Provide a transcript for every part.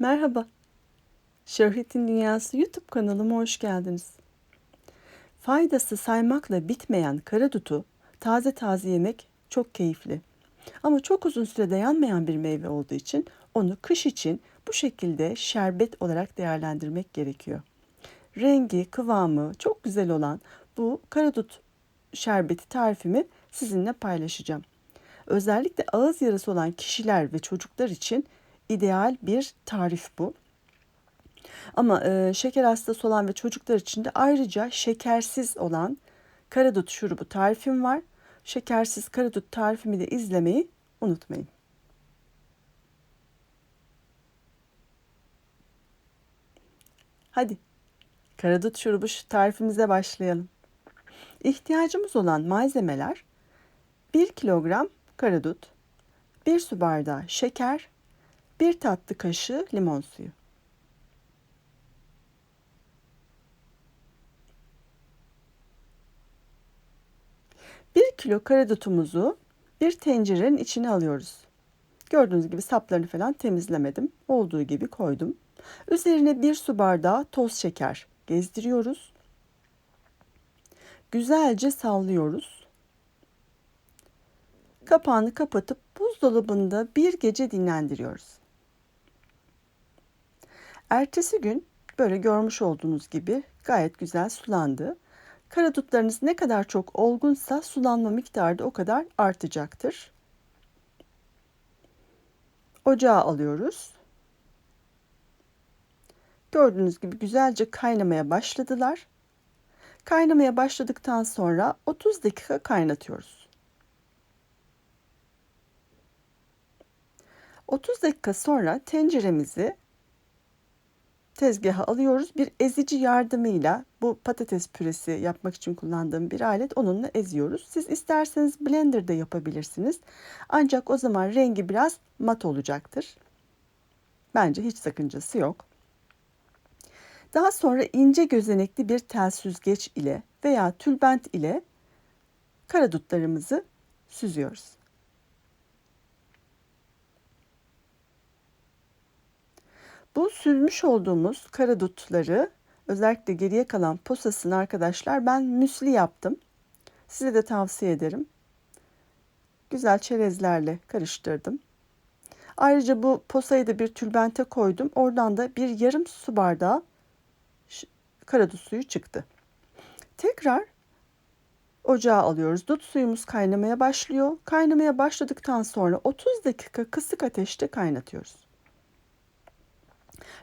Merhaba. Şöhretin Dünyası YouTube kanalıma hoş geldiniz. Faydası saymakla bitmeyen karadutu taze taze yemek çok keyifli. Ama çok uzun süre dayanmayan bir meyve olduğu için onu kış için bu şekilde şerbet olarak değerlendirmek gerekiyor. Rengi, kıvamı çok güzel olan bu karadut şerbeti tarifimi sizinle paylaşacağım. Özellikle ağız yarası olan kişiler ve çocuklar için ideal bir tarif bu. Ama e, şeker hastası olan ve çocuklar için de ayrıca şekersiz olan karadut şurubu tarifim var. Şekersiz karadut tarifimi de izlemeyi unutmayın. Hadi karadut şurubu tarifimize başlayalım. İhtiyacımız olan malzemeler 1 kilogram karadut, 1 su bardağı şeker, 1 tatlı kaşığı limon suyu. Bir kilo karadutumuzu bir tencerenin içine alıyoruz. Gördüğünüz gibi saplarını falan temizlemedim. Olduğu gibi koydum. Üzerine bir su bardağı toz şeker gezdiriyoruz. Güzelce sallıyoruz. Kapağını kapatıp buzdolabında bir gece dinlendiriyoruz. Ertesi gün böyle görmüş olduğunuz gibi gayet güzel sulandı. Karadutlarınız ne kadar çok olgunsa sulanma miktarı da o kadar artacaktır. Ocağa alıyoruz. Gördüğünüz gibi güzelce kaynamaya başladılar. Kaynamaya başladıktan sonra 30 dakika kaynatıyoruz. 30 dakika sonra tenceremizi tezgaha alıyoruz. Bir ezici yardımıyla bu patates püresi yapmak için kullandığım bir alet onunla eziyoruz. Siz isterseniz blenderda yapabilirsiniz. Ancak o zaman rengi biraz mat olacaktır. Bence hiç sakıncası yok. Daha sonra ince gözenekli bir tel süzgeç ile veya tülbent ile karadutlarımızı süzüyoruz. Bu süzmüş olduğumuz karadutları özellikle geriye kalan posasını arkadaşlar ben müsli yaptım. Size de tavsiye ederim. Güzel çerezlerle karıştırdım. Ayrıca bu posayı da bir tülbente koydum. Oradan da bir yarım su bardağı karadut suyu çıktı. Tekrar ocağa alıyoruz. Dut suyumuz kaynamaya başlıyor. Kaynamaya başladıktan sonra 30 dakika kısık ateşte kaynatıyoruz.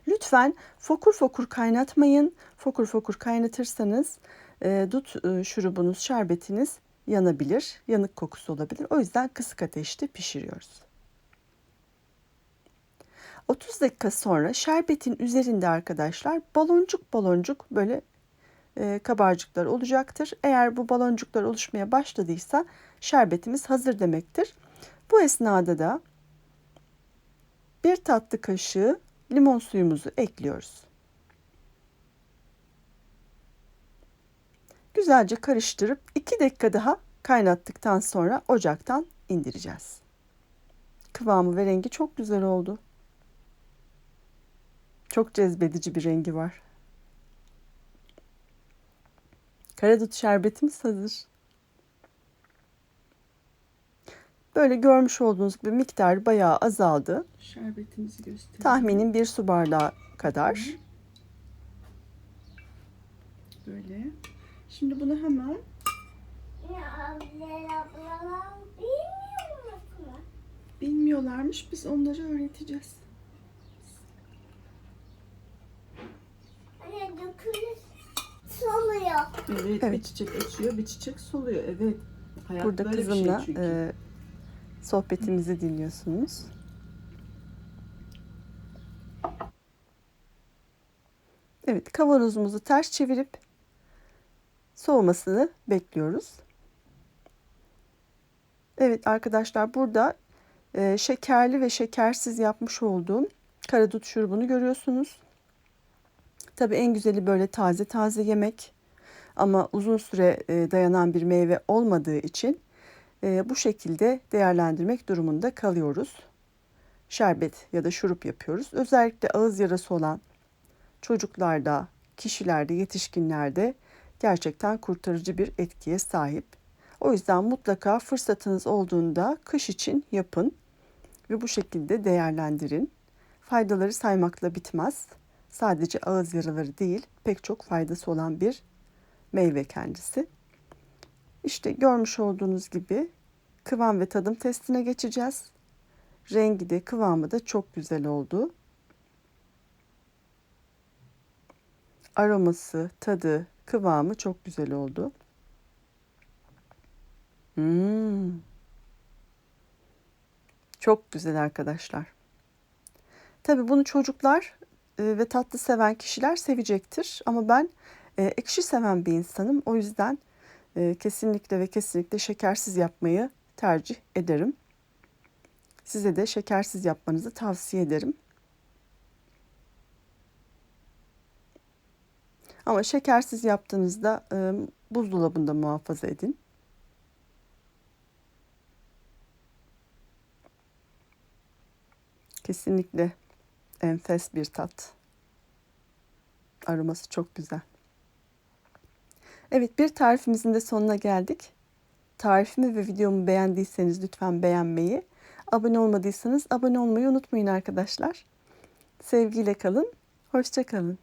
Lütfen fokur fokur kaynatmayın. Fokur fokur kaynatırsanız e, dut e, şurubunuz, şerbetiniz yanabilir. Yanık kokusu olabilir. O yüzden kısık ateşte pişiriyoruz. 30 dakika sonra şerbetin üzerinde arkadaşlar baloncuk baloncuk böyle e, kabarcıklar olacaktır. Eğer bu baloncuklar oluşmaya başladıysa şerbetimiz hazır demektir. Bu esnada da bir tatlı kaşığı limon suyumuzu ekliyoruz. Güzelce karıştırıp 2 dakika daha kaynattıktan sonra ocaktan indireceğiz. Kıvamı ve rengi çok güzel oldu. Çok cezbedici bir rengi var. Karadut şerbetimiz hazır. Böyle görmüş olduğunuz gibi miktar bayağı azaldı. Şerbetimizi gösterelim. Tahminim bir su bardağı kadar. Böyle. Şimdi bunu hemen bilmiyorlarmış. Biz onları öğreteceğiz. Anne dökülür soluyor. Evet, Evet. bir çiçek açıyor, bir çiçek soluyor. Evet. Hayat Burada böyle bir kızımla şey çünkü. e, sohbetimizi dinliyorsunuz. Evet, kavanozumuzu ters çevirip soğumasını bekliyoruz. Evet arkadaşlar burada e, şekerli ve şekersiz yapmış olduğum karadut şurubunu görüyorsunuz. Tabii en güzeli böyle taze taze yemek ama uzun süre e, dayanan bir meyve olmadığı için e, bu şekilde değerlendirmek durumunda kalıyoruz. şerbet ya da şurup yapıyoruz. Özellikle ağız yarası olan çocuklarda, kişilerde, yetişkinlerde gerçekten kurtarıcı bir etkiye sahip. O yüzden mutlaka fırsatınız olduğunda kış için yapın ve bu şekilde değerlendirin. Faydaları saymakla bitmez. Sadece ağız yaraları değil, pek çok faydası olan bir meyve kendisi. İşte görmüş olduğunuz gibi kıvam ve tadım testine geçeceğiz. Rengi de kıvamı da çok güzel oldu. Aroması, tadı, kıvamı çok güzel oldu. Hmm. Çok güzel arkadaşlar. Tabii bunu çocuklar e, ve tatlı seven kişiler sevecektir. Ama ben e, ekşi seven bir insanım. O yüzden e, kesinlikle ve kesinlikle şekersiz yapmayı tercih ederim. Size de şekersiz yapmanızı tavsiye ederim. Ama şekersiz yaptığınızda e, buzdolabında muhafaza edin. Kesinlikle enfes bir tat. Aroması çok güzel. Evet bir tarifimizin de sonuna geldik. Tarifimi ve videomu beğendiyseniz lütfen beğenmeyi, abone olmadıysanız abone olmayı unutmayın arkadaşlar. Sevgiyle kalın, hoşça kalın.